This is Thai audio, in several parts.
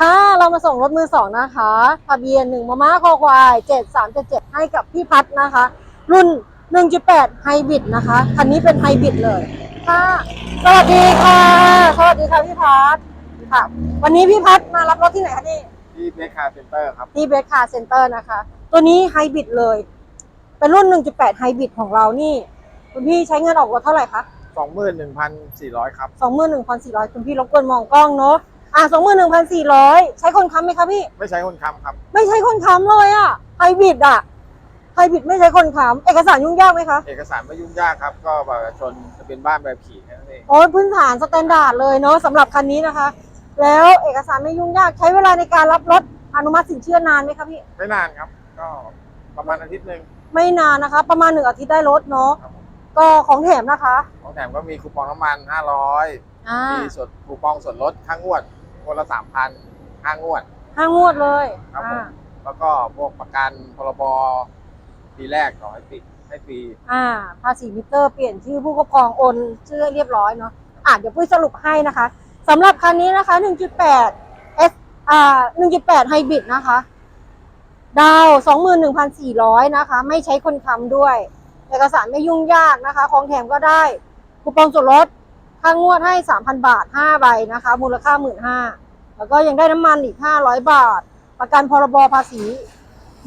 ค่ะเรามาส่งรถมือสองนะคะทะเบียนหนึ่งมะม้าคอควายเจ็ดสามเจ็ดเจ็ดให้กับพี่พัดนะคะ รุ่น1.8ไฮบริดนะคะคันนี้เป็นไฮบริดเลยค่ะสวัสดีค่ะสวัสดีค่ะพี่พัดค่ะ วันนี้พี่พัดมารับรถที่ไหนคะนี่ที่เบคคาร์เซ็นเตอร์ครับที่เบสคาร์เซ็นเตอร์นะคะ ตัวนี้ไฮบริดเลย เป็นรุ่น1.8ไฮบริดของเรานี่คุณพี่ใช้เงินออกรถเท่าไหร่คะ21,400ครับ21,400คุณพี่รบกวนมองกล้องเนาะ อะ21,400ใช้คนค้ำไหมคะพี่ ไม่ใช้คนค้ำครับ ไม่ใช้คนค้ำเลยอะไฮบริดอะไฮบริดไม่ใช้คนค้ำเอกสารยุ่งยากไหมคะ เอกสารไม่ยุ่งยากครับ ก็บัตรประชาชนทะเบียนบ้านแบบขี่แค่นั้นเองโอ้ยพื้นฐานสแตนดาร์ดเลยเนาะสำหรับคันนี้นะคะ แล้วเอกสารไม่ยุ่งยากใช้เวลาในการรับรถอนุมัติสินเชื่อนานไหมคะพี่ ไม่นานครับ ก็ประมาณอาทิตย์หนึ่งไม่นานนะคะ ประมาณหนึ่งอาทิตย์ได้รถเนาะครับผมก็ของแถมนะคะ ของแถมก็มีคูปองน้ำมัน500อ่า มีส่วนคูปองส่วนลดค่างวด งวดละ3,000ห้างวด ห้างวดเลยครับผม อ่าแล้วก็พวกประกันพรบปีแรกขอให้ปิดให้ฟรีอ่าภาษีมิเตอร์เปลี่ยนชื่อผู้ครอบครองโอนชื่อให้เรียบร้อยเนาะอ่าเดี๋ยวปุ้ยสรุปให้นะคะสำหรับคันนี้นะคะ 1.8 S อ่า1.8 ไฮบริดนะคะ ดาว 21,400 นะคะ ไม่ใช้คนค้ำด้วย เอกสารไม่ยุ่งยากนะคะ ของแถมก็ได้คูปองส่วนลด ค่างวดให้ 3,000 บาท 5 ใบนะคะ มูลค่า 15,000แล้วก็ยังได้น้ำมันอีก 500 บาท ประกันพรบภาษี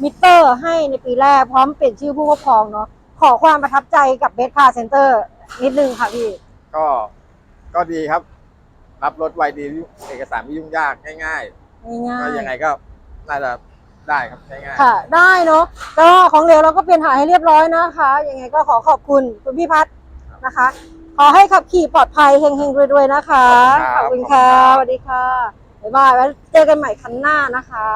มิเตอร์ให้ในปีแรกพร้อมเปลี่ยนชื่อผู้ครอบครองเนาะขอความประทับใจกับเบสคาร์เซ็นเตอร์นิดนึงค่ะพี่ ก็ก็ดีครับ รับรถไวดีเอกสารไม่ยุ่งยากง่ายง่ายๆก็ยังไงก็น่าจะได้ครับง่ายๆค่ะ ได้เนาะก็ของเหลวเราก็เปลี่ยนถ่ายให้เรียบร้อยนะคะยังไงก็ขอขอบคุณคุณพี่พัฒน์นะคะ ขอให้ขับขี่ปลอดภัยเฮงๆรวยๆนะคะขขออบบคุคุณณครัค่ะบสวัสดีค่ะ บ๊ายบายไว้เจอกันใหม่ครั้งหน้านะคะ